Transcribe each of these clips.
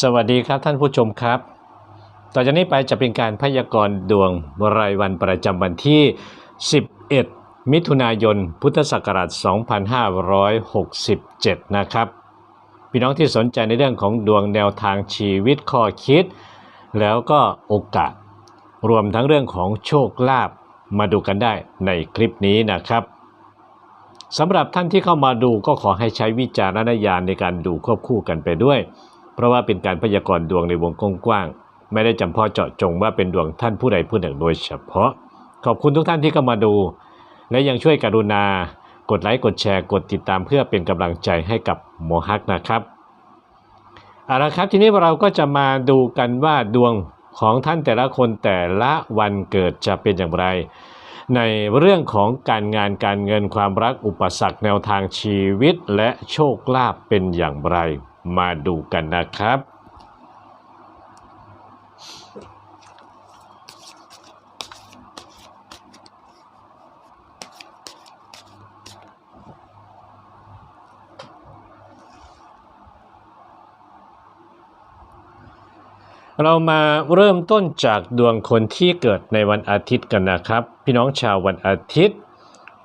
สวัสดีครับท่านผู้ชมครับ ต่อจากนี้ไปจะเป็นการพยากรณ์ดวงรายวันประจำวันที่ 11 มิถุนายน พุทธศักราช 2567 นะครับ พี่น้องที่สนใจในเรื่องของดวงแนวทางชีวิตข้อคิด แล้วก็โอกาส รวมทั้งเรื่องของโชคลาภมาดูกันได้ในคลิปนี้นะครับสำหรับท่านที่เข้ามาดูก็ขอให้ใช้วิจารณญาณในการดูควบคู่กันไปด้วย เพราะว่าเป็นการพยากรณ์ดวงในวงกว้างๆไม่ได้จำเพาะเจาะจงว่าเป็นดวงท่านผู้ใดผู้หนึ่งโดยเฉพาะ ขอบคุณทุกท่านที่เข้ามาดู และยังช่วยกรุณากดไลค์กดแชร์กดติดตามเพื่อเป็นกำลังใจให้กับโมฮักนะครับเอาละครับทีนี้เราก็จะมาดูกันว่าดวงของท่านแต่ละคนแต่ละวันเกิดจะเป็นอย่างไร ในเรื่องของการงานการเงินความรักอุปสรรคแนวทางชีวิตและโชคลาภเป็นอย่างไร มาดูกันนะครับ เรามาเริ่มต้นจากดวงคนที่เกิดในวันอาทิตย์กันนะครับ พี่น้องชาววันอาทิตย์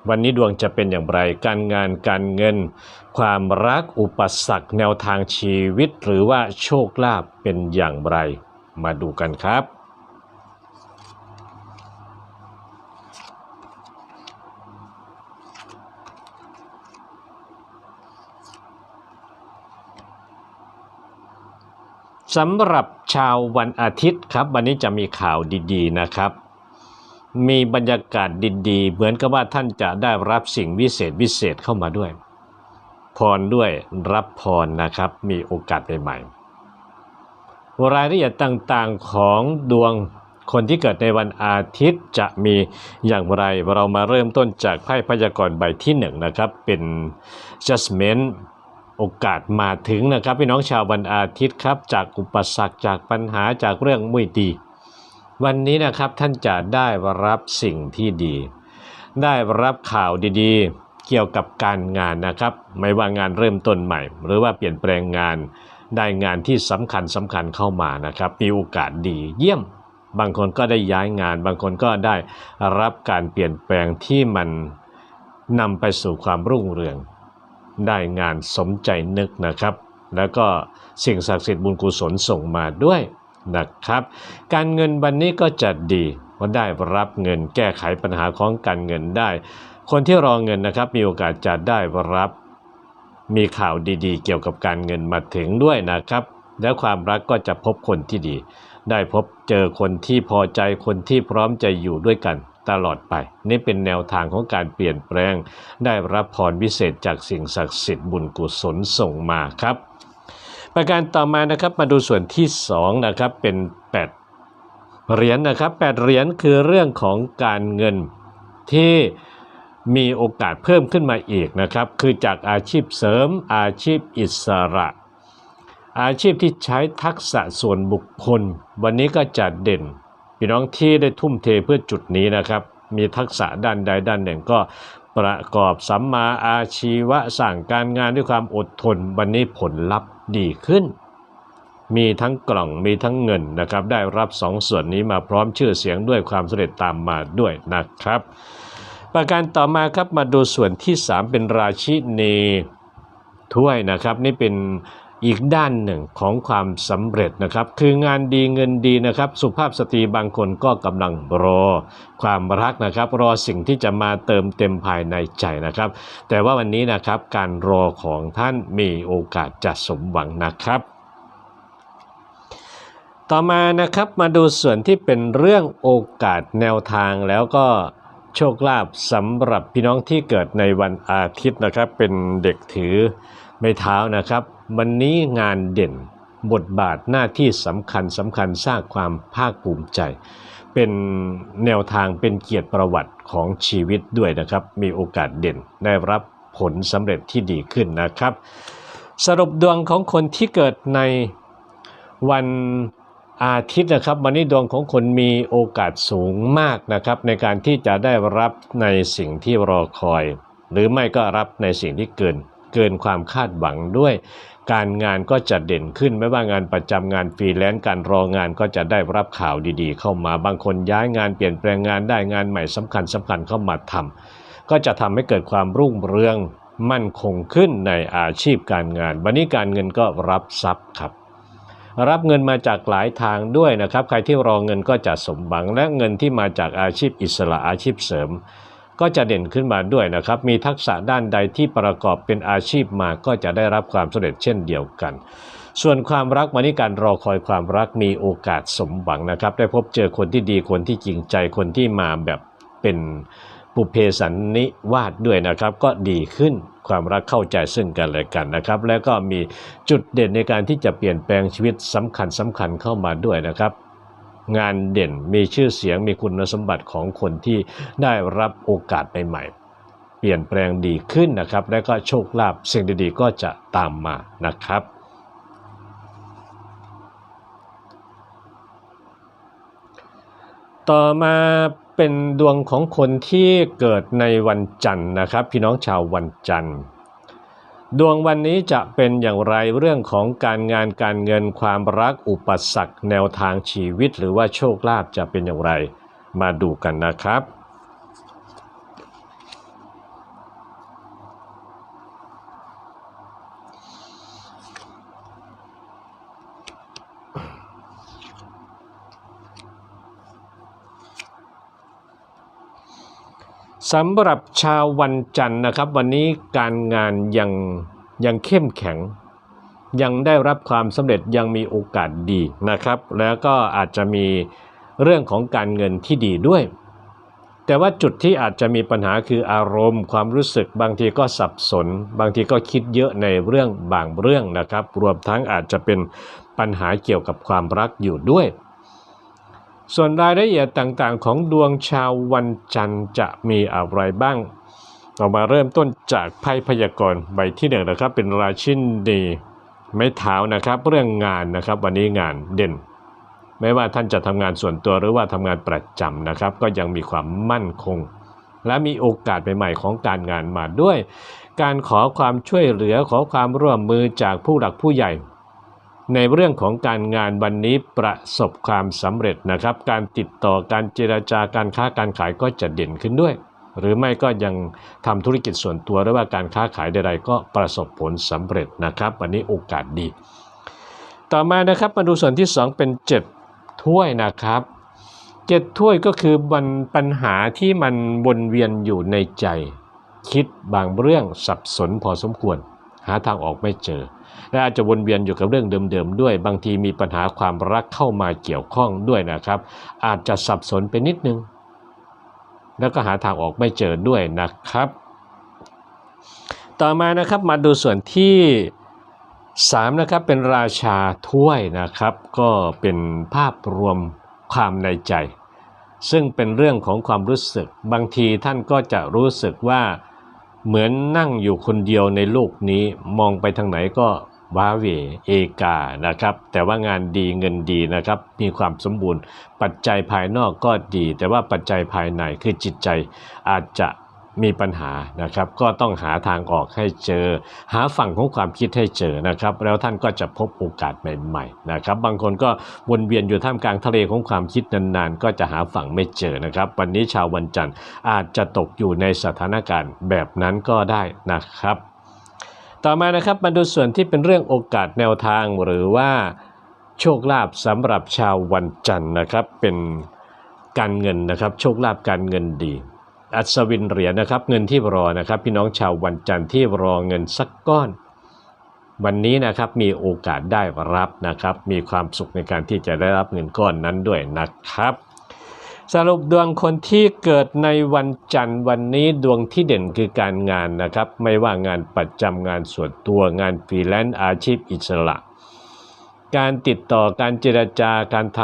วันนี้ดวงจะเป็นอย่างไร การงานการเงิน ความรักอุปสรรคแนวทางชีวิต หรือว่าโชคลาภเป็นอย่างไร มาดูกันครับ สำหรับชาววันอาทิตย์ครับ วันนี้จะมีข่าวดีๆนะครับ มีบรรยากาศดีๆ เหมือนกับว่าท่านจะได้รับสิ่งวิเศษวิเศษเข้ามาด้วย พรด้วยรับพรนะครับ มีโอกาสใหม่ๆรายละเอียดต่างๆของดวงคนที่เกิดในวันอาทิตย์จะมีอย่างไร เรามาเริ่มต้นจากไพ่พยากรณ์ใบที่หนึ่งนะครับ เป็น judgment โอกาสมาถึงนะครับพี่น้องชาววันอาทิตย์ครับ จากอุปสรรคจากปัญหาจากเรื่องไม่ดี วันนี้นะครับท่านจะได้รับสิ่งที่ดี ได้รับข่าวดีๆ เกี่ยวกับการงานนะครับ ไม่ว่างานเริ่มต้นใหม่ หรือว่าเปลี่ยนแปลงงานได้งานที่สำคัญสำคัญเข้ามานะครับ มีโอกาสดีเยี่ยม บางคนก็ได้ย้ายงาน บางคนก็ได้รับการเปลี่ยนแปลงที่มันนำไปสู่ความรุ่งเรือง ได้งานสมใจนึกนะครับ แล้วก็สิ่งศักดิ์สิทธิ์บุญกุศลส่งมาด้วย นะครับ การเงินวันนี้ก็จะดีเพราได้รับเงินแก้ไขปัญหาของการเงินได้ คนที่รอเงินนะครับมีโอกาสจะได้รับมีข่าวดีๆ เกี่ยวกับการเงินมาถึงด้วยนะครับ แล้วความรักก็จะพบคนที่ดี ได้พบเจอคนที่พอใจคนที่พร้อมจะอยู่ด้วยกันตลอดไป นี่เป็นแนวทางของการเปลี่ยนแปลง ได้รับพรวิเศษจากสิ่งศักดิ์สิทธิ์บุญกุศลส่งมาครับ ประการต่อมานะครับมาดูส่วนที่2นะครับเป็น8เหรียญนะครับ8เหรียญคือเรื่องของการเงินที่มีโอกาสเพิ่มขึ้นมาอีกนะครับ คือจากอาชีพเสริมอาชีพอิสระ อาชีพที่ใช้ทักษะส่วนบุคคล วันนี้ก็จะเด่นพี่น้องที่ได้ทุ่มเทเพื่อจุดนี้นะครับ มีทักษะด้านใดด้านหนึ่งก็ประกอบสัมมาอาชีวะสั่งการงานด้วยความอดทน วันนี้ผลลัพธ์ ดีขึ้น มีทั้งกล่องมีทั้งเงินนะครับ ได้รับสองส่วนนี้มาพร้อมชื่อเสียงด้วยความสำเร็จตามมาด้วยนะครับ ประการต่อมาครับมาดูส่วนที่ 3 เป็นราชินีถ้วยนะครับ นี่เป็น อีกด้านหนึ่งของความสำเร็จนะครับ คืองานดีเงินดีนะครับ สุภาพสตรีบางคนก็กำลังรอ ความรักนะครับ รอสิ่งที่จะมาเติมเต็มภายในใจนะครับ แต่ว่าวันนี้นะครับการรอของท่านมีโอกาสจะสมหวังนะครับต่อมานะครับมาดูส่วนที่เป็นเรื่องโอกาสแนวทางแล้วก็โชคลาภสำหรับพี่น้องที่เกิดในวันอาทิตย์นะครับ เป็นเด็กถือ ไม้เท้านะครับ วันนี้งานเด่นบทบาทหน้าที่สำคัญสำคัญสร้างความภาคภูมิใจ เป็นแนวทางเป็นเกียรติประวัติของชีวิตด้วยนะครับ มีโอกาสเด่นได้รับผลสำเร็จที่ดีขึ้นนะครับ สรุปดวงของคนที่เกิดในวันอาทิตย์นะครับ วันนี้ดวงของคนมีโอกาสสูงมากนะครับ ในการที่จะได้รับในสิ่งที่รอคอย หรือไม่ก็รับในสิ่งที่เกิน เกินความคาดหวังด้วย การงานก็จะเด่นขึ้น ไม่ว่างานประจำงานฟรีแลนซ์การรองานก็จะได้รับข่าวดีๆ เข้ามาบางคนย้ายงานเปลี่ยนแปลงงานได้งานใหม่สำคัญสำคัญเข้ามาทำก็จะทำให้เกิดความรุ่งเรืองมั่นคงขึ้นในอาชีพการงาน วันนี้การเงินก็รับทรัพย์ครับ รับเงินมาจากหลายทางด้วยนะครับ ใครที่รอเงินก็จะสมหวังและเงินที่มาจากอาชีพอิสระอาชีพเสริม ก็จะเด่นขึ้นมาด้วยนะครับ มีทักษะด้านใดที่ประกอบเป็นอาชีพมาก็จะได้รับความสำเร็จเช่นเดียวกัน ส่วนความรักวันนี้การรอคอยความรักมีโอกาสสมหวังนะครับ ได้พบเจอคนที่ดีคนที่จริงใจคนที่มาแบบเป็นปุเพสันนิวาสด้วยนะครับ ก็ดีขึ้นความรักเข้าใจซึ่งกันและกันนะครับ แล้วก็มีจุดเด่นในการที่จะเปลี่ยนแปลงชีวิตสำคัญสำคัญเข้ามาด้วยนะครับ งานเด่นมีชื่อเสียงมีคุณสมบัติของคนที่ได้รับโอกาสใหม่ๆเปลี่ยนแปลงดีขึ้นนะครับ และก็โชคลาภสิ่งดีๆ ก็จะตามมานะครับ ต่อมาเป็นดวงของคนที่เกิดในวันจันทร์นะครับ พี่น้องชาววันจันทร์ ดวงวันนี้จะเป็นอย่างไรเรื่องของการงานการเงินความรักอุปสรรคแนวทางชีวิต หรือว่าโชคลาภจะเป็นอย่างไร มาดูกันนะครับ สำหรับชาววันจันทร์นะครับ วันนี้การงานยังยังเข้มแข็ง ยังได้รับความสำเร็จยังมีโอกาสดีนะครับ แล้วก็อาจจะมีเรื่องของการเงินที่ดีด้วย แต่ว่าจุดที่อาจจะมีปัญหาคืออารมณ์ ความรู้สึกบางทีก็สับสน บางทีก็คิดเยอะในเรื่องบางเรื่องนะครับ รวมทั้งอาจจะเป็นปัญหาเกี่ยวกับความรักอยู่ด้วย ส่วนรายละเอียดต่างๆ ของดวงชาววันจันทร์จะมีอะไรบ้าง เรามาเริ่มต้นจากไพ่พยากรณ์ใบที่หนึ่งนะครับ เป็นราชินีไม้เท้านะครับ เรื่องงานนะครับ วันนี้งานเด่น ไม่ว่าท่านจะทำงานส่วนตัวหรือว่าทำงานประจำนะครับ ก็ยังมีความมั่นคง และมีโอกาสใหม่ๆของการงานมาด้วย การขอความช่วยเหลือขอความร่วมมือจากผู้หลักผู้ใหญ่ ในเรื่องของการงานวันนี้ประสบความสำเร็จนะครับ การติดต่อการเจราจาการค้าการขายก็จะเด่นขึ้นด้วย หรือไม่ก็ยังทำธุรกิจส่วนตัวหรือว่าการค้าขายใดๆก็ประสบผลสำเร็จนะครับ วันนี้โอกาสดี ต่อมานะครับมาดูส่วนที่ 2 เป็น 7 ถ้วยนะครับเจ็ดถ้วยก็คือบันปัญหาที่มันวนเวียนอยู่ในใจ คิดบางเรื่องสับสนพอสมควร หาทางออกไม่เจอ และอาจจะวนเวียนอยู่กับเรื่องเดิมๆด้วย บางทีมีปัญหาความรักเข้ามาเกี่ยวข้องด้วยนะครับ อาจจะสับสนไปนิดนึง แล้วก็หาทางออกไม่เจอด้วยนะครับ ต่อมานะครับมาดูส่วนที่3นะครับเป็นราชาถ้วยนะครับ ก็เป็นภาพรวมความในใจ ซึ่งเป็นเรื่องของความรู้สึก บางทีท่านก็จะรู้สึกว่าเหมือนนั่งอยู่คนเดียวในโลกนี้มองไปทางไหนก็ ว้าเวเอกานะครับ แต่ว่างานดีเงินดีนะครับ มีความสมบูรณ์ ปัจจัยภายนอกก็ดี แต่ว่าปัจจัยภายในคือจิตใจอาจจะมีปัญหานะครับ ก็ต้องหาทางออกให้เจอ หาฝั่งของความคิดให้เจอนะครับ แล้วท่านก็จะพบโอกาสใหม่ๆนะครับ บางคนก็วนเวียนอยู่ท่ามกลางทะเลของความคิดนานๆ ก็จะหาฝั่งไม่เจอนะครับ วันนี้ชาววันจันทร์อาจจะตกอยู่ในสถานการณ์แบบนั้นก็ได้นะครับ ต่อมานะครับมาดูส่วนที่เป็นเรื่องโอกาสแนวทางหรือว่าโชคลาภสำหรับชาววันจันทร์นะครับเป็นการเงินนะครับโชคลาภการเงินดี อัศวินเหรียญนะครับเงินที่รอนะครับ พี่น้องชาววันจันทร์ที่รอเงินสักก้อน วันนี้นะครับมีโอกาสได้รับนะครับ มีความสุขในการที่จะได้รับเงินก้อนนั้นด้วยนะครับ สรุปดวงคนที่เกิดในวันจันทร์วันนี้ดวงที่เด่นคือการงานนะครับ ไม่ว่างานประจำงานส่วนตัวงานฟรีแลนซ์อาชีพอิสระ การติดต่อการเจรจาการท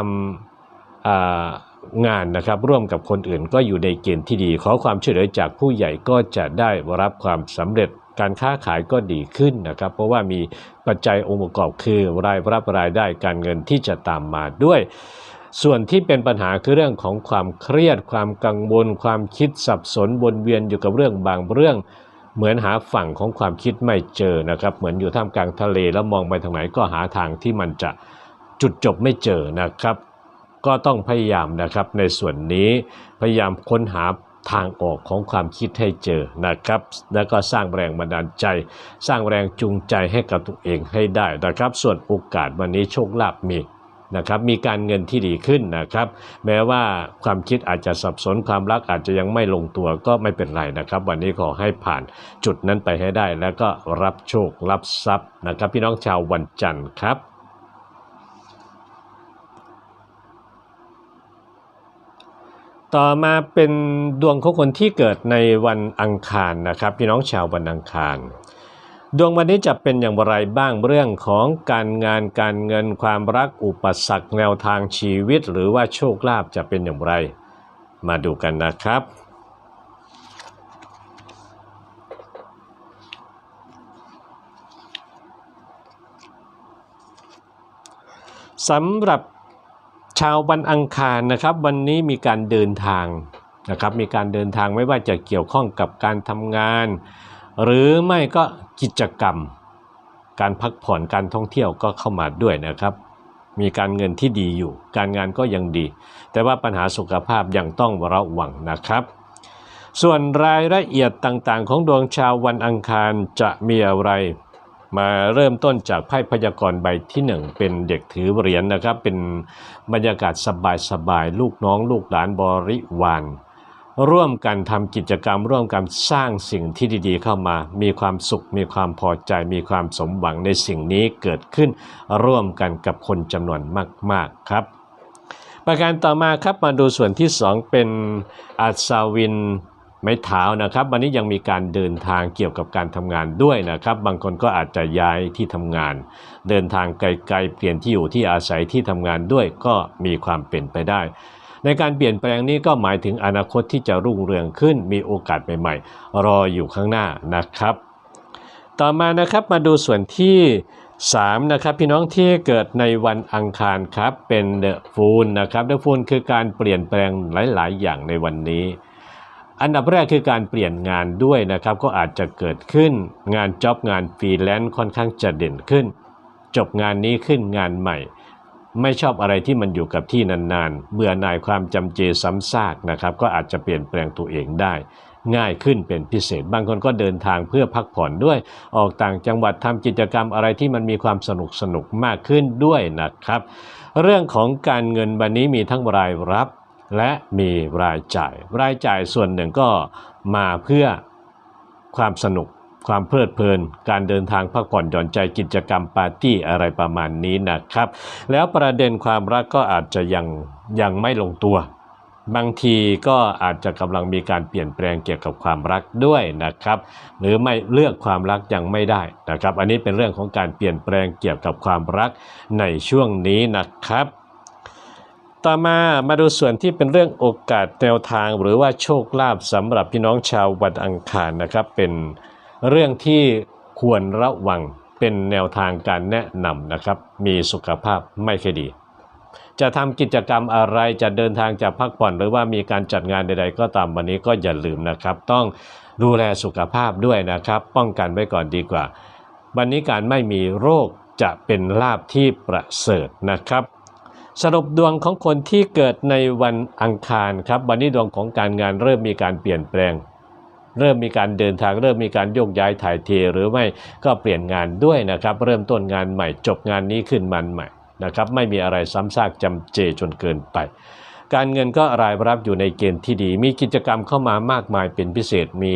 ำงานนะครับร่วมกับคนอื่นก็อยู่ในเกณฑ์ที่ดี ขอความช่วยเหลือจากผู้ใหญ่ก็จะได้รับความสำเร็จการค้าขายก็ดีขึ้นนะครับ เพราะว่ามีปัจจัยองค์ประกอบคือรายรับรายได้การเงินที่จะตามมาด้วย ส่วนที่เป็นปัญหาคือเรื่องของความเครียด ความกังวล ความคิดสับสนวนเวียนอยู่กับเรื่องบางเรื่อง เหมือนหาฝั่งของความคิดไม่เจอนะครับ เหมือนอยู่ท่ามกลางทะเลแล้วมองไปทางไหนก็หาทางที่มันจะจุดจบไม่เจอนะครับ ก็ต้องพยายามนะครับในส่วนนี้พยายามค้นหาทางออกของความคิดให้เจอนะครับ แล้วก็สร้างแรงบันดาลใจ สร้างแรงจูงใจให้กับตัวเองให้ได้นะครับ ส่วนโอกาสวันนี้โชคลาภมี นะครับมีการเงินที่ดีขึ้นนะครับ แม้ว่าความคิดอาจจะสับสนความรักอาจจะยังไม่ลงตัวก็ไม่เป็นไรนะครับ วันนี้ขอให้ผ่านจุดนั้นไปให้ได้ แล้วก็รับโชครับทรัพย์นะครับ พี่น้องชาววันจันทร์ครับต่อมาเป็นดวงของคนที่เกิดในวันอังคารนะครับ พี่น้องชาววันอังคาร ดวงวันนี้จะเป็นอย่างไรบ้างเรื่องของการงานการเงินความรักอุปสรรคแนวทางชีวิต หรือว่าโชคลาภจะเป็นอย่างไร มาดูกันนะครับ สำหรับชาววันอังคารนะครับ วันนี้มีการเดินทางนะครับ มีการเดินทางไม่ว่าจะเกี่ยวข้องกับการทำงาน หรือไม่ก็ กิจกรรม การพักผ่อนการท่องเที่ยวก็เข้ามาด้วยนะครับ มีการเงินที่ดีอยู่ การงานก็ยังดี แต่ว่าปัญหาสุขภาพยังต้องระวังนะครับ ส่วนรายละเอียดต่างๆ ของดวงชาววันอังคารจะมีอะไรมาเริ่มต้นจากไพ่พยากรณ์ใบที่หนึ่งเป็นเด็กถือเหรียญนะครับ เป็นบรรยากาศสบายๆ ลูกน้องลูกหลานบริวาร ร่วมกันทำกิจกรรม ร่วมกันสร้างสิ่งที่ดีๆ เข้ามา มีความสุข มีความพอใจ มีความสมหวังในสิ่งนี้เกิดขึ้น ร่วมกันกับคนจำนวนมาก ๆ ครับ ประการต่อมาครับมาดูส่วนที่ 2 เป็นอัศวินไม้เท้านะครับ วันนี้ยังมีการเดินทางเกี่ยวกับการทำงานด้วยนะครับ บางคนก็อาจจะย้ายที่ทำงาน เดินทางไกลๆเปลี่ยนที่อยู่ที่อาศัยที่ทำงานด้วยก็มีความเป็นไปได้ ในการเปลี่ยนแปลงนี้ก็หมายถึงอนาคตที่จะรุ่งเรืองขึ้น มีโอกาสใหม่ๆ รออยู่ข้างหน้านะครับ ต่อมานะครับมาดูส่วนที่ 3 นะครับ พี่น้องที่เกิดในวันอังคารครับเป็นเดอะฟูลนะครับเดอะฟูลคือการเปลี่ยนแปลงหลาย ๆ อย่างในวันนี้อันดับแรกคือการเปลี่ยนงานด้วยนะครับ ก็อาจจะเกิดขึ้นงานจ็อบงานฟรีแลนซ์ค่อนข้างจะเด่นขึ้น จบงานนี้ขึ้นงานใหม่ ไม่ชอบอะไรที่มันอยู่กับที่นานๆ เบื่อหน่ายความจำเจซ้ำซากนะครับ ก็อาจจะเปลี่ยนแปลงตัวเองได้ ง่ายขึ้นเป็นพิเศษ บางคนก็เดินทางเพื่อพักผ่อนด้วย ออกต่างจังหวัดทำกิจกรรมอะไรที่มันมีความสนุกสนุกมากขึ้นด้วยนะครับ เรื่องของการเงินวันนี้มีทั้งรายรับ และมีรายจ่าย รายจ่ายส่วนหนึ่งก็มาเพื่อความสนุก ความเพลิดเพลิน การเดินทางพักผ่อนหย่อนใจกิจกรรมปาร์ตี้อะไรประมาณนี้นะครับ แล้วประเด็นความรักก็อาจจะยังยังไม่ลงตัว บางทีก็อาจจะกำลังมีการเปลี่ยนแปลงเกี่ยวกับความรักด้วยนะครับ หรือไม่เลือกความรักยังไม่ได้นะครับ อันนี้เป็นเรื่องของการเปลี่ยนแปลงเกี่ยวกับความรักในช่วงนี้นะครับต่อมามาดูส่วนที่เป็นเรื่องโอกาสแนวทางหรือว่าโชคลาภสำหรับพี่น้องชาววันอังคารนะครับ เป็น เรื่องที่ควรระวังเป็นแนวทางการแนะนำนะครับ มีสุขภาพไม่ค่อยดี จะทำกิจกรรมอะไรจะเดินทางจะพักผ่อนหรือว่ามีการจัดงานใด ๆ ก็ตามวันนี้ก็อย่าลืมนะครับ ต้องดูแลสุขภาพด้วยนะครับ ป้องกันไว้ก่อนดีกว่า วันนี้การไม่มีโรคจะเป็นลาภที่ประเสริฐนะครับ สรุปดวงของคนที่เกิดในวันอังคารครับ วันนี้ดวงของการงานเริ่มมีการเปลี่ยนแปลง เริ่มมีการเดินทางเริ่มมีการโยกย้ายถ่ายเทหรือไม่ก็เปลี่ยนงานด้วยนะครับ เริ่มต้นงานใหม่จบงานนี้ขึ้นมันใหม่นะครับไม่มีอะไรซ้ำซากจำเจจนเกินไป การเงินก็รายรับอยู่ในเกณฑ์ที่ดี มีกิจกรรมเข้ามามากมายเป็นพิเศษมี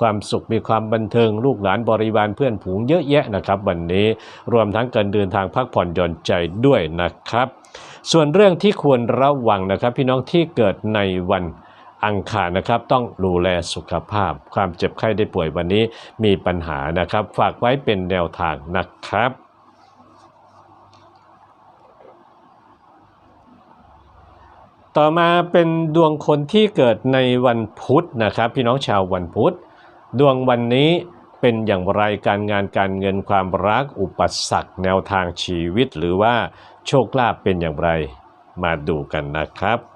ความสุขมีความบันเทิงลูกหลานบริวารเพื่อนผูงเยอะแยะนะครับ วันนี้รวมทั้งการเดินทางพักผ่อนหย่อนใจด้วยนะครับ ส่วนเรื่องที่ควรระวังนะครับ พี่น้องที่เกิดในวัน อังคารนะครับต้องดูแลสุขภาพ ความเจ็บไข้ได้ป่วยวันนี้มีปัญหานะครับ ฝากไว้เป็นแนวทางนะครับต่อมาเป็นดวงคนที่เกิดในวันพุธนะครับ พี่น้องชาววันพุธ ดวงวันนี้เป็นอย่างไรการงานการเงินความรักอุปสรรคแนวทางชีวิต หรือว่าโชคลาภเป็นอย่างไรมาดูกันนะครับ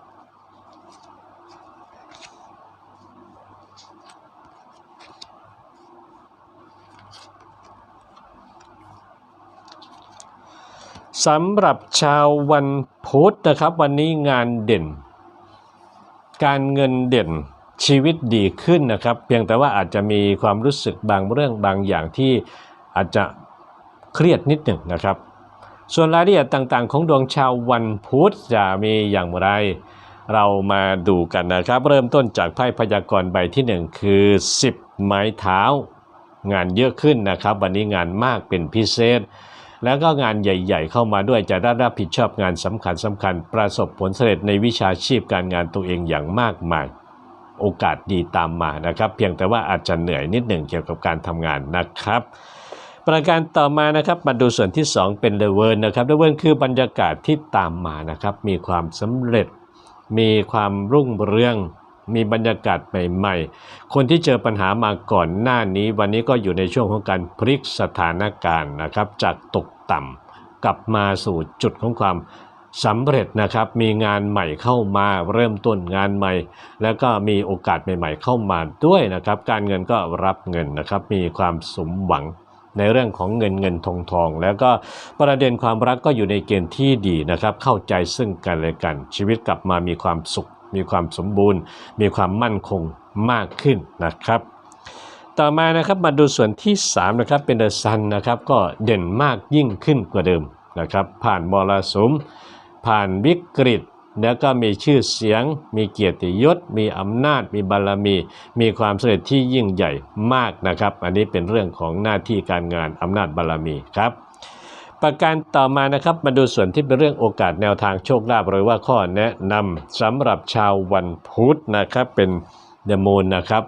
สำหรับชาววันพุธนะครับ วันนี้งานเด่น การเงินเด่นชีวิตดีขึ้นนะครับ เพียงแต่ว่าอาจจะมีความรู้สึกบางเรื่องบางอย่างที่อาจจะเครียดนิดหนึ่งนะครับ ส่วนรายละเอียดต่างๆ ของดวงชาววันพุธจะมีอย่างไร เรามาดูกันนะครับ เริ่มต้นจากไพ่พยากรณ์ใบที่ 1 คือ 10 ไม้เท้า งานเยอะขึ้นนะครับ วันนี้งานมากเป็นพิเศษ แล้วก็งานใหญ่ ๆ เข้ามาด้วยจะได้รับผิดชอบงานสำคัญสำคัญ ประสบผลสำเร็จในวิชาชีพการงานตัวเองอย่างมากมาย โอกาสดีตามมานะครับ เพียงแต่ว่าอาจจะเหนื่อยนิดหนึ่งเกี่ยวกับการทำงานนะครับ ประการต่อมานะครับมาดูส่วนที่ 2 เป็นเดเวิร์นะครับเดเวิร์คือบรรยากาศที่ตามมานะครับ มีความสำเร็จ มีความรุ่งเรืองมีบรรยากาศใหม่ ๆ คนที่เจอปัญหามาก่อนหน้านี้ วันนี้ก็อยู่ในช่วงของการพลิกสถานการณ์นะครับ จากตก ต่ำกลับมาสู่จุดของความสำเร็จนะครับมีงานใหม่เข้ามาเริ่มต้นงานใหม่ แล้วก็มีโอกาสใหม่ ๆ เข้ามาด้วยนะครับ การเงินก็รับเงินนะครับ มีความสมหวังในเรื่องของเงินเงินทองทอง แล้วก็ประเด็นความรักก็อยู่ในเกณฑ์ที่ดีนะครับ เข้าใจซึ่งกันและกัน ชีวิตกลับมามีความสุข มีความสมบูรณ์ มีความมั่นคงมากขึ้นนะครับ ต่อมานะครับมาดูส่วนที่3นะครับเป็นเดอะซันนะครับก็เด่นมากยิ่งขึ้นกว่าเดิมนะครับผ่านมรสุม ผ่านวิกฤต แล้วก็มีชื่อเสียง มีเกียรติยศ มีอำนาจ มีบารมี มีความสำเร็จที่ยิ่งใหญ่มากนะครับ อันนี้เป็นเรื่องของหน้าที่การงานอำนาจบารมีครับประการต่อมานะครับมาดูส่วนที่เป็นเรื่องโอกาสแนวทางโชคลาภหรือว่าข้อแนะนำสำหรับชาววันพุธนะครับเป็นเดมูนนะครับ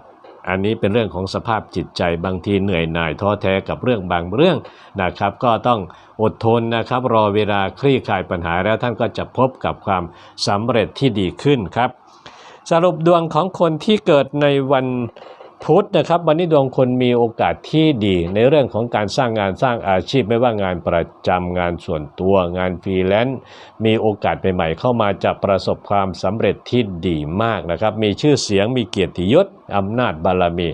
อันนี้เป็นเรื่องของสภาพจิตใจบางทีเหนื่อยหน่ายท้อแท้กับเรื่องบางเรื่องนะครับ ก็ต้องอดทนนะครับ รอเวลาคลี่คลายปัญหาแล้วท่านก็จะพบกับความสำเร็จที่ดีขึ้นครับ สรุปดวงของคนที่เกิดในวัน พุธนะครับวันนี้ดวงคนมีโอกาสที่ดีในเรื่องของการสร้างงานสร้างอาชีพไม่ว่างานประจำงานส่วนตัวงานฟรีแลนซ์มีโอกาสใหม่ๆเข้ามาจะประสบความสำเร็จที่ดีมากนะครับ มีชื่อเสียงมีเกียรติยศอำนาจบารมี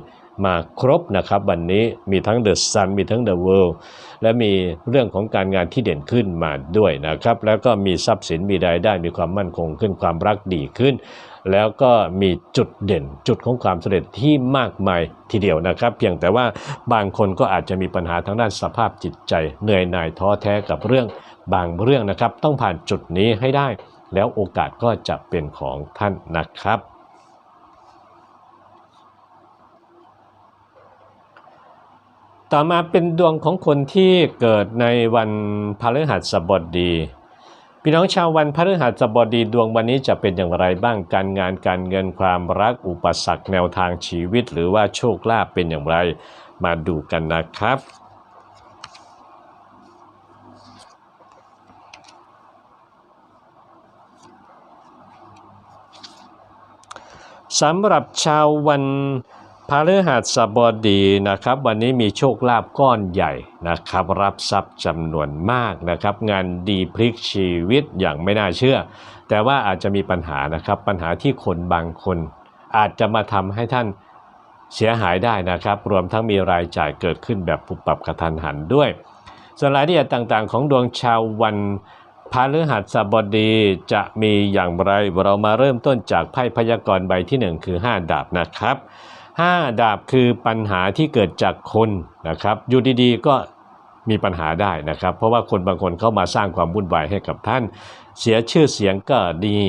มาครบนะครับวันนี้มีทั้งเดอะซันมีทั้งเดอะเวิลด์และมีเรื่องของการงานที่เด่นขึ้นมาด้วยนะครับ แล้วก็มีทรัพย์สินมีรายได้มีความมั่นคงขึ้นความรักดีขึ้น แล้วก็มีจุดเด่นจุดของความสำเร็จที่มากมายทีเดียวนะครับ เพียงแต่ว่าบางคนก็อาจจะมีปัญหาทางด้านสภาพจิตใจ เหนื่อยหน่ายท้อแท้กับเรื่องบางเรื่องนะครับ ต้องผ่านจุดนี้ให้ได้ แล้วโอกาสก็จะเป็นของท่านนะครับ ต่อมาเป็นดวงของคนที่เกิดในวันพฤหัสบดี พี่น้องชาววันพฤหัสบดีดวงวันนี้จะเป็นอย่างไรบ้างการงานการเงินความรักอุปสรรคแนวทางชีวิต หรือว่าโชคลาภเป็นอย่างไรมาดูกันนะครับสำหรับชาววัน พฤหัสบดีนะครับ วันนี้มีโชคลาภก้อนใหญ่นะครับ รับทรัพย์จำนวนมากนะครับ งานดีพลิกชีวิตอย่างไม่น่าเชื่อ แต่ว่าอาจจะมีปัญหานะครับ ปัญหาที่คนบางคน อาจจะมาทำให้ท่านเสียหายได้นะครับ รวมทั้งมีรายจ่ายเกิดขึ้นแบบปุบปับกระทันหันด้วยส่วนรายละเอียดต่างๆ ของดวงชาววันพฤหัสบดีจะมีอย่างไร เรามาเริ่มต้นจากไพ่พยากรณ์ใบที่ 1 คือ 5 ดาบนะครับ 5 ดาบคือปัญหาที่เกิดจากคนนะครับอยู่ดีๆก็มีปัญหาได้นะครับ เพราะว่าคนบางคนเข้ามาสร้างความวุ่นวายให้กับท่าน เสียชื่อเสียงก็ดี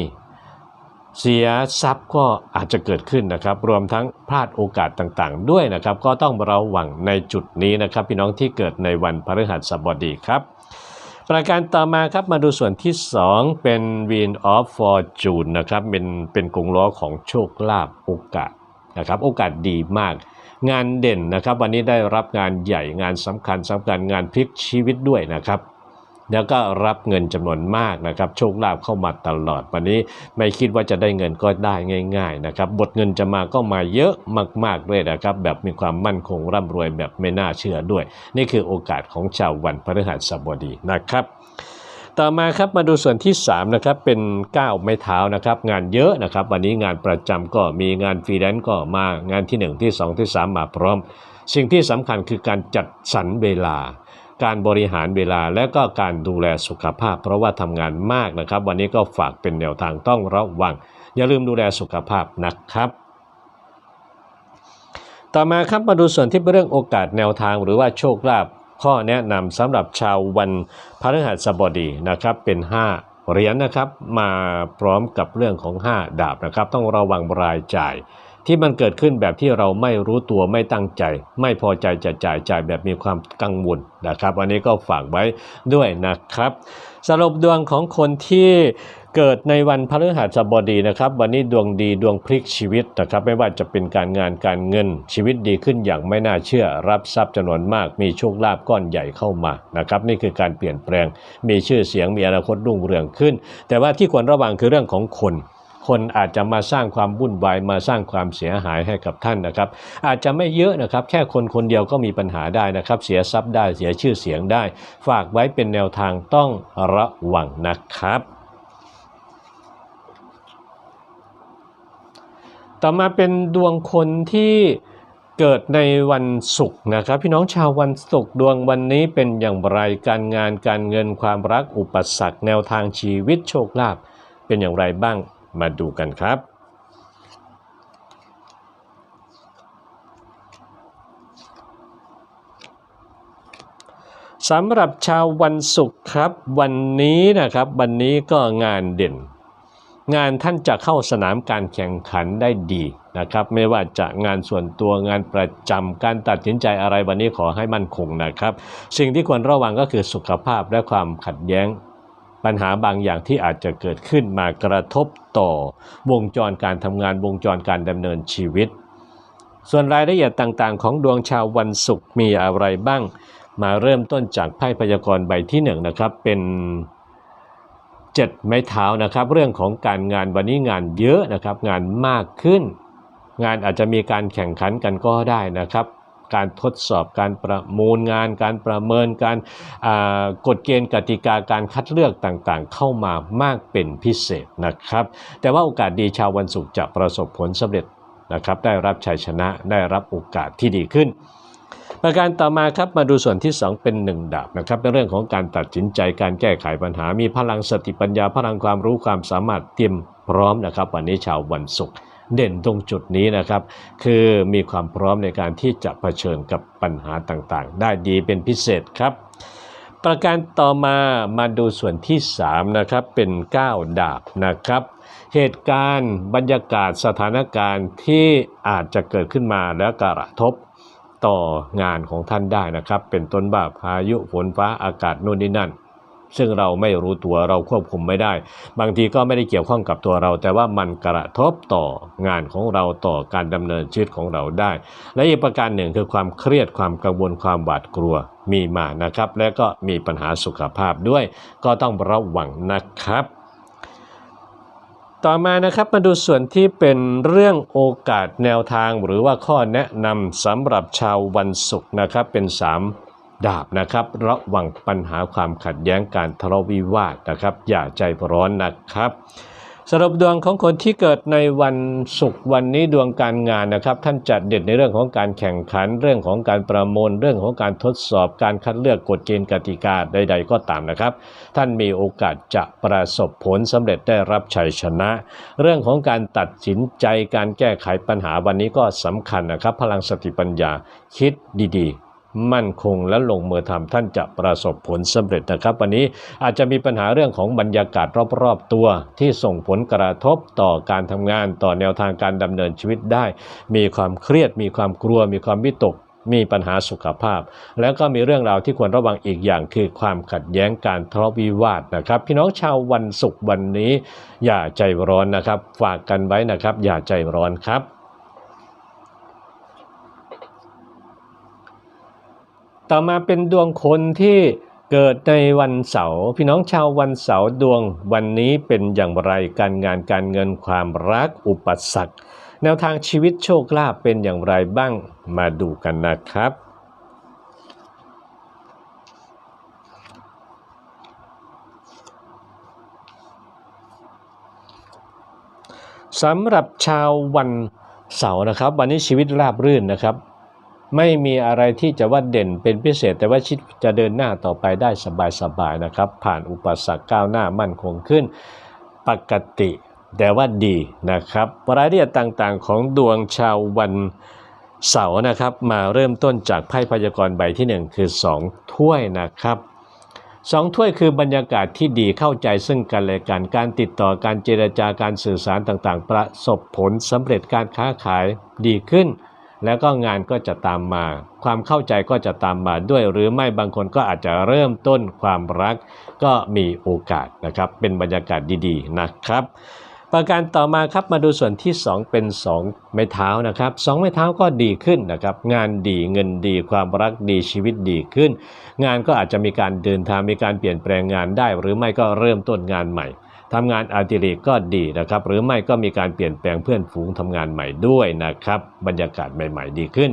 เสียทรัพย์ก็อาจจะเกิดขึ้นนะครับ รวมทั้งพลาดโอกาสต่างๆ ด้วยนะครับ ก็ต้องระวังในจุดนี้นะครับ พี่น้องที่เกิดในวันพฤหัสบดีครับ ประการต่อมาครับมาดูส่วนที่ 2 เป็น Wheel of Fortune นะครับเป็นเป็นกงล้อของโชคลาภโอกาส นะครับโอกาสดีมาก งานเด่นนะครับวันนี้ได้รับงานใหญ่งานสำคัญสำคัญงานพลิกชีวิตด้วยนะครับแล้วก็รับเงินจำนวนมากนะครับ โชคลาภเข้ามาตลอด วันนี้ไม่คิดว่าจะได้เงินก็ได้ง่าย ๆ นะครับ บทเงินจะมาก็มาเยอะมากๆเลยนะครับ แบบมีความมั่นคงร่ำรวยแบบไม่น่าเชื่อด้วย นี่คือโอกาสของชาววันพฤหัสบดีนะครับ ต่อมาครับมาดูส่วนที่3นะครับเป็นก้าวไม้เท้านะครับงานเยอะนะครับวันนี้งานประจำก็มีงานฟรีแลนซ์ก็มางานที่ 1 ที่ 2 ที่ 3 มาพร้อม สิ่งที่สำคัญคือการจัดสรรเวลา การบริหารเวลาและก็การดูแลสุขภาพ เพราะว่าทำงานมากนะครับ วันนี้ก็ฝากเป็นแนวทางต้องระวัง อย่าลืมดูแลสุขภาพนะครับต่อมาครับมาดูส่วนที่เป็นเรื่องโอกาสแนวทางหรือว่าโชคลาภ ข้อแนะนำสำหรับชาววันพฤหัสบดีนะครับเป็น 5 เหรียญนะครับมาพร้อมกับเรื่องของ 5 ดาบนะครับต้องระวังรายจ่าย ที่มันเกิดขึ้นแบบที่เราไม่รู้ตัวไม่ตั้งใจ ไม่พอใจจะจ่ายจ่ายแบบมีความกังวลนะครับ อันนี้ก็ฝากไว้ด้วยนะครับ สรุปดวงของคนที่ เกิดในวันพฤหัสบดีนะครับ วันนี้ดวงดีดวงพลิกชีวิตนะครับ ไม่ว่าจะเป็นการงานการเงิน ชีวิตดีขึ้นอย่างไม่น่าเชื่อ รับทรัพย์จำนวนมาก มีโชคลาภก้อนใหญ่เข้ามานะครับ นี่คือการเปลี่ยนแปลง มีชื่อเสียงมีอนาคตรุ่งเรืองขึ้น แต่ว่าที่ควรระวังคือเรื่องของคนคนอาจจะมาสร้างความวุ่นวายมาสร้างความเสียหายให้กับท่านนะครับ อาจจะไม่เยอะนะครับ แค่คนคนเดียวก็มีปัญหาได้นะครับ เสียทรัพย์ได้เสียชื่อเสียงได้ ฝากไว้เป็นแนวทางต้องระวังนะครับ ต่อมาเป็นดวงคนที่เกิดในวันศุกร์นะครับ พี่น้องชาววันศุกร์ดวงวันนี้เป็นอย่างไรการงานการเงินความรักอุปสรรคแนวทางชีวิตโชคลาภเป็นอย่างไรบ้างมาดูกันครับสำหรับชาววันศุกร์ครับ วันนี้นะครับ วันนี้ก็งานเด่น งานท่านจะเข้าสนามการแข่งขันได้ดีนะครับ ไม่ว่าจะงานส่วนตัวงานประจำการตัดสินใจอะไรวันนี้ขอให้มั่นคงนะครับ สิ่งที่ควรระวังก็คือสุขภาพและความขัดแย้ง ปัญหาบางอย่างที่อาจจะเกิดขึ้นมากระทบต่อวงจรการทำงานวงจรการดำเนินชีวิต ส่วนรายละเอียดต่างๆ ของดวงชาววันศุกร์มีอะไรบ้าง มาเริ่มต้นจากไพ่พยากรณ์ใบที่หนึ่งนะครับเป็น เจ็ดไม้เท้านะครับ เรื่องของการงานวันนี้งานเยอะนะครับ งานมากขึ้น งานอาจจะมีการแข่งขันกันก็ได้นะครับ การทดสอบการประมูลงาน การประเมินการกฎเกณฑ์กติกาการคัดเลือกต่างๆ เข้ามามากเป็นพิเศษนะครับ แต่ว่าโอกาสดีชาววันศุกร์จะประสบผลสำเร็จนะครับ ได้รับชัยชนะได้รับโอกาสที่ดีขึ้น ประการต่อมาครับมาดูส่วนที่ 2 เป็น 1 ดาบนะครับเป็นเรื่องของการตัดสินใจการแก้ไขปัญหา มีพลังสติปัญญาพลังความรู้ความสามารถเตรียมพร้อมนะครับ วันนี้ชาววันศุกร์เด่นตรงจุดนี้นะครับ คือมีความพร้อมในการที่จะเผชิญกับปัญหาต่างๆ ได้ดีเป็นพิเศษครับ ประการต่อมามาดูส่วนที่3นะครับเป็น 9 ดาบนะครับ เหตุการณ์บรรยากาศสถานการณ์ที่อาจจะเกิดขึ้นมาแล้วกระทบ ต่องานของท่านได้นะครับ เป็นต้นว่าพายุฝนฟ้าอากาศโน่นนี่นั่น ซึ่งเราไม่รู้ตัวเราควบคุมไม่ได้ บางทีก็ไม่ได้เกี่ยวข้องกับตัวเรา แต่ว่ามันกระทบต่องานของเราต่อการดำเนินชีวิตของเราได้ และอีกประการหนึ่งคือความเครียดความกังวลความหวาดกลัวมีมานะครับ และก็มีปัญหาสุขภาพด้วย ก็ต้องระวังนะครับ ต่อมานะครับมาดูส่วนที่เป็นเรื่องโอกาสแนวทางหรือว่าข้อแนะนำสำหรับชาววันศุกร์นะครับเป็น 3 ดาบนะครับระวังปัญหาความขัดแย้งการทะเลาะวิวาทนะครับ อย่าใจร้อนนะครับ รุปดวงของคนที่เกิดในวันศุกร์วันนี้ดวงการงานนะครับ ท่านจัดเด่นในเรื่องของการแข่งขัน เรื่องของการประมูลเรื่องของการทดสอบ การคัดเลือกกฎเกณฑ์กติกาใด ๆ ก็ตามนะครับ ท่านมีโอกาสจะประสบผลสำเร็จได้รับชัยชนะ เรื่องของการตัดสินใจการแก้ไขปัญหาวันนี้ก็สำคัญนะครับ พลังสติปัญญาคิดดี ๆ มั่นคงและลงมือทำท่านจะประสบผลสำเร็จนะครับ วันนี้อาจจะมีปัญหาเรื่องของบรรยากาศรอบๆตัว ที่ส่งผลกระทบต่อการทำงานต่อแนวทางการดำเนินชีวิตได้ มีความเครียด มีความกลัว มีความวิตกมีปัญหาสุขภาพ แล้วก็มีเรื่องราวที่ควรระวังอีกอย่างคือความขัดแย้งการทะเลาะวิวาทนะครับ พี่น้องชาววันศุกร์วันนี้ อย่าใจร้อนนะครับ ฝากกันไว้นะครับ อย่าใจร้อนครับ ต่อมาเป็นดวงคนที่เกิดในวันเสาร์พี่น้องชาววันเสาร์ดวงวันนี้เป็นอย่างไรการงานการเงินความรักอุปสรรคแนวทางชีวิตโชคลาภเป็นอย่างไรบ้างมาดูกันนะครับ สำหรับชาววันเสาร์นะครับ วันนี้ชีวิตราบรื่นนะครับ ไม่มีอะไรที่จะว่าเด่นเป็นพิเศษ แต่ว่าชีวิตจะเดินหน้าต่อไปได้สบายๆนะครับ ผ่านอุปสรรคก้าวหน้ามั่นคงขึ้น ปกติแต่ว่าดีนะครับรายละเอียดต่างๆของดวงชาววันเสาร์นะครับ มาเริ่มต้นจากไพ่พยากรณ์ใบที่หนึ่งคือสองถ้วยนะครับสองถ้วยคือบรรยากาศที่ดีเข้าใจซึ่งกันและกันการติดต่อการเจรจาการสื่อสารต่างๆ ประสบผลสำเร็จการค้าขายดีขึ้น แล้วก็งานก็จะตามมา ความเข้าใจก็จะตามมาด้วย หรือไม่บางคนก็อาจจะเริ่มต้นความรัก ก็มีโอกาสนะครับ เป็นบรรยากาศดีๆนะครับ ประการต่อมาครับมาดูส่วนที่ 2 เป็น 2 ไม้เท้านะครับสองไม้เท้าก็ดีขึ้นนะครับ งานดีเงินดี ความรักดีชีวิตดีขึ้น งานก็อาจจะมีการเดินทางมีการเปลี่ยนแปลงงานได้ หรือไม่ก็เริ่มต้นงานใหม่ ทำงานอาติเรกก็ดีนะครับ หรือไม่ก็มีการเปลี่ยนแปลงเพื่อนฝูงทำงานใหม่ด้วยนะครับ บรรยากาศใหม่ ๆ ดีขึ้น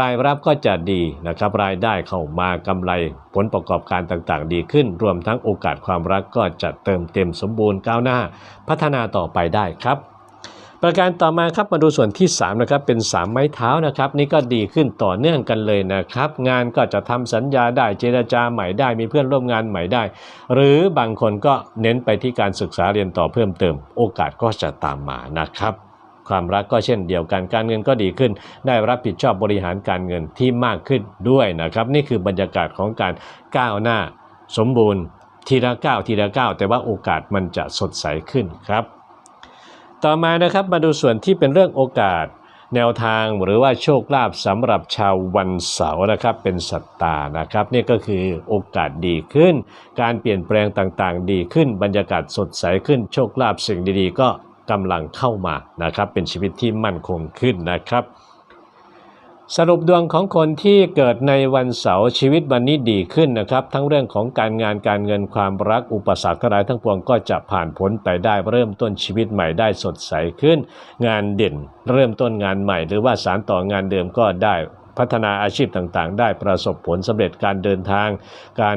รายรับก็จะดีนะครับ รายได้เข้ามากำไรผลประกอบการต่างๆ ดีขึ้น รวมทั้งโอกาสความรักก็จะเติมเต็มสมบูรณ์ก้าวหน้า พัฒนาต่อไปได้ครับ ประการต่อมาครับมาดูส่วนที่3นะครับเป็น 3 ไม้เท้านะครับ นี่ก็ดีขึ้นต่อเนื่องกันเลยนะครับ งานก็จะทำสัญญาได้เจรจาใหม่ได้มีเพื่อนร่วมงานใหม่ได้ หรือบางคนก็เน้นไปที่การศึกษาเรียนต่อเพิ่มเติม โอกาสก็จะตามมานะครับความรักก็เช่นเดียวกันการเงินก็ดีขึ้น ได้รับผิดชอบบริหารการเงินที่มากขึ้นด้วยนะครับ นี่คือบรรยากาศของการก้าวหน้า สมบูรณ์ทีละก้าวทีละก้าวแต่ว่าโอกาสมันจะสดใสขึ้นครับ ต่อมานะครับมาดูส่วนที่เป็นเรื่องโอกาส แนวทางหรือว่าโชคลาภสำหรับชาววันเสาร์นะครับเป็นสัตตานะครับนี่ก็คือโอกาสดีขึ้น การเปลี่ยนแปลงต่างๆ ดีขึ้น บรรยากาศสดใสขึ้นโชคลาภสิ่งดีๆ ก็กำลังเข้ามานะครับเป็นชีวิตที่มั่นคงขึ้นนะครับ สรุปดวงของคนที่เกิดในวันเสาร์ชีวิตวันนี้ดีขึ้นนะครับ ทั้งเรื่องของการงานการเงินความรักอุปสรรคทั้งหลายทั้งปวงก็จะผ่านพ้นไปได้เริ่มต้นชีวิตใหม่ได้สดใสขึ้น งานเด่น เริ่มต้นงานใหม่ หรือว่าสารต่องานเดิมก็ได้พัฒนาอาชีพต่างๆ ได้ประสบผลสำเร็จการเดินทางการ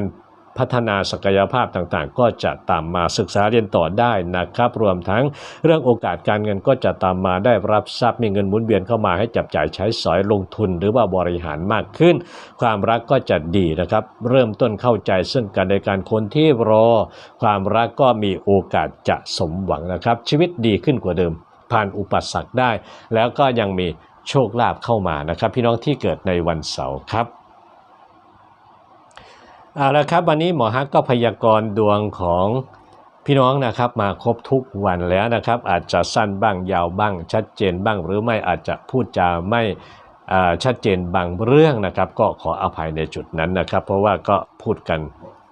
พัฒนาศักยภาพต่างๆ ก็จะตามมาศึกษาเรียนต่อได้นะครับ รวมทั้งเรื่องโอกาสการเงินก็จะตามมาได้รับทรัพย์มีเงินหมุนเวียนเข้ามาให้จับจ่ายใช้สอยลงทุน หรือว่าบริหารมากขึ้น ความรักก็จะดีนะครับ เริ่มต้นเข้าใจซึ่งกันในการคนที่รอ ความรักก็มีโอกาสจะสมหวังนะครับ ชีวิตดีขึ้นกว่าเดิม ผ่านอุปสรรคได้ แล้วก็ยังมีโชคลาภเข้ามานะครับ พี่น้องที่เกิดในวันเสาร์ครับ เอาละครับวันนี้หมอฮักก็พยากรณ์ดวงของพี่น้องนะครับมาครบทุกวันแล้วนะครับ อาจจะสั้นบ้างยาวบ้าง ชัดเจนบ้างหรือไม่อาจจะพูดจาไม่ชัดเจนบางเรื่องนะครับ ก็ขออภัยในจุดนั้นนะครับ เพราะว่าก็พูดกัน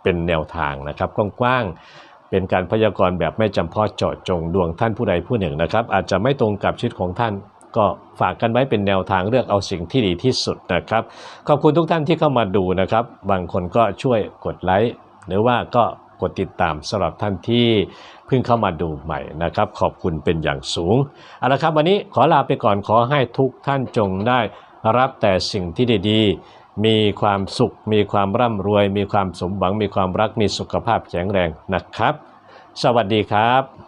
เป็นแนวทางนะครับกว้างๆเป็นการพยากรณ์แบบไม่จำเพาะเจาะจงดวงท่านผู้ใดผู้หนึ่งนะครับ อาจจะไม่ตรงกับชีวิตของท่าน ก็ฝากกันไว้เป็นแนวทางเลือกเอาสิ่งที่ดีที่สุดนะครับ ขอบคุณทุกท่านที่เข้ามาดูนะครับ บางคนก็ช่วยกดไลค์หรือว่าก็กดติดตามสำหรับท่านที่เพิ่งเข้ามาดูใหม่นะครับ ขอบคุณเป็นอย่างสูงเอาละครับ วันนี้ขอลาไปก่อนขอให้ทุกท่านจงได้รับแต่สิ่งที่ดีๆ มีความสุข มีความร่ำรวย มีความสมหวัง มีความรักมีสุขภาพแข็งแรงนะครับ สวัสดีครับ